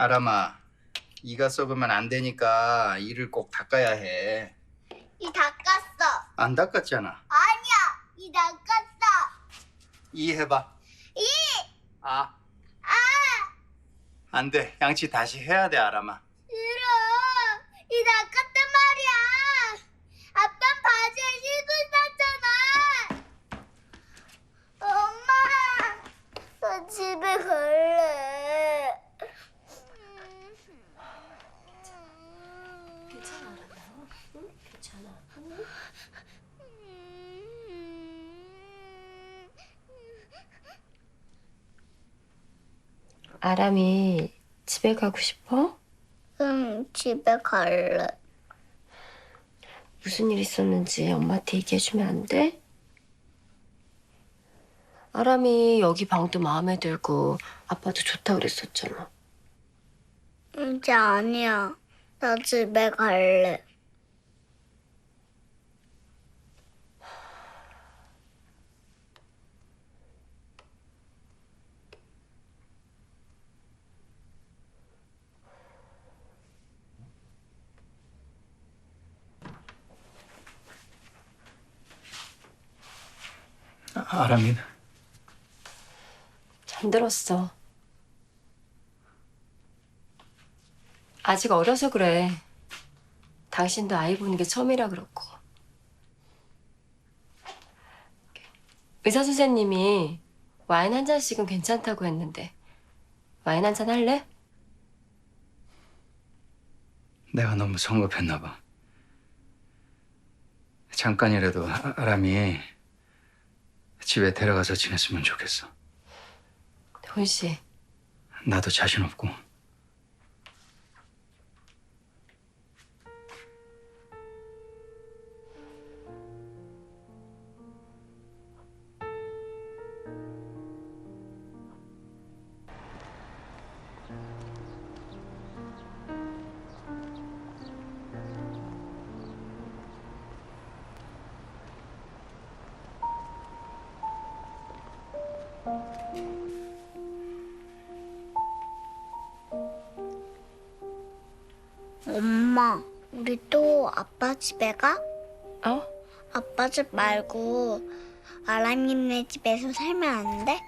아람아, 이가 썩으면 안 되니까 이를 꼭 닦아야 해. 이 닦았어. 안 닦았잖아. 아니야, 이 닦았어. 이 해봐. 이, 아, 아, 안 돼. 양치 다시 해야 돼, 아람아. 싫어. 이 닦았단 말이야. 아빠 바지에 씹을 샀잖아. 엄마, 나 집에 갈래. 괜찮아, 알았나? 응? 괜찮아. 아람이 집에 가고 싶어? 응, 집에 갈래. 무슨 일 있었는지 엄마한테 얘기해주면 안 돼? 아람이 여기 방도 마음에 들고 아빠도 좋다 그랬었잖아. 이제 아니야. 나 집에 갈래. 아, 아람이 잠들었어. 아직 어려서 그래. 당신도 아이 보는 게 처음이라 그렇고. 의사 선생님이 와인 한 잔씩은 괜찮다고 했는데 와인 한 잔 할래? 내가 너무 성급했나 봐. 잠깐이라도 아- 아람이 집에 데려가서 지냈으면 좋겠어. 돈 씨, 나도 자신 없고. 엄마, 우리 또 아빠 집에 가? 어? 아빠 집 말고 아람이네 집에서 살면 안 돼?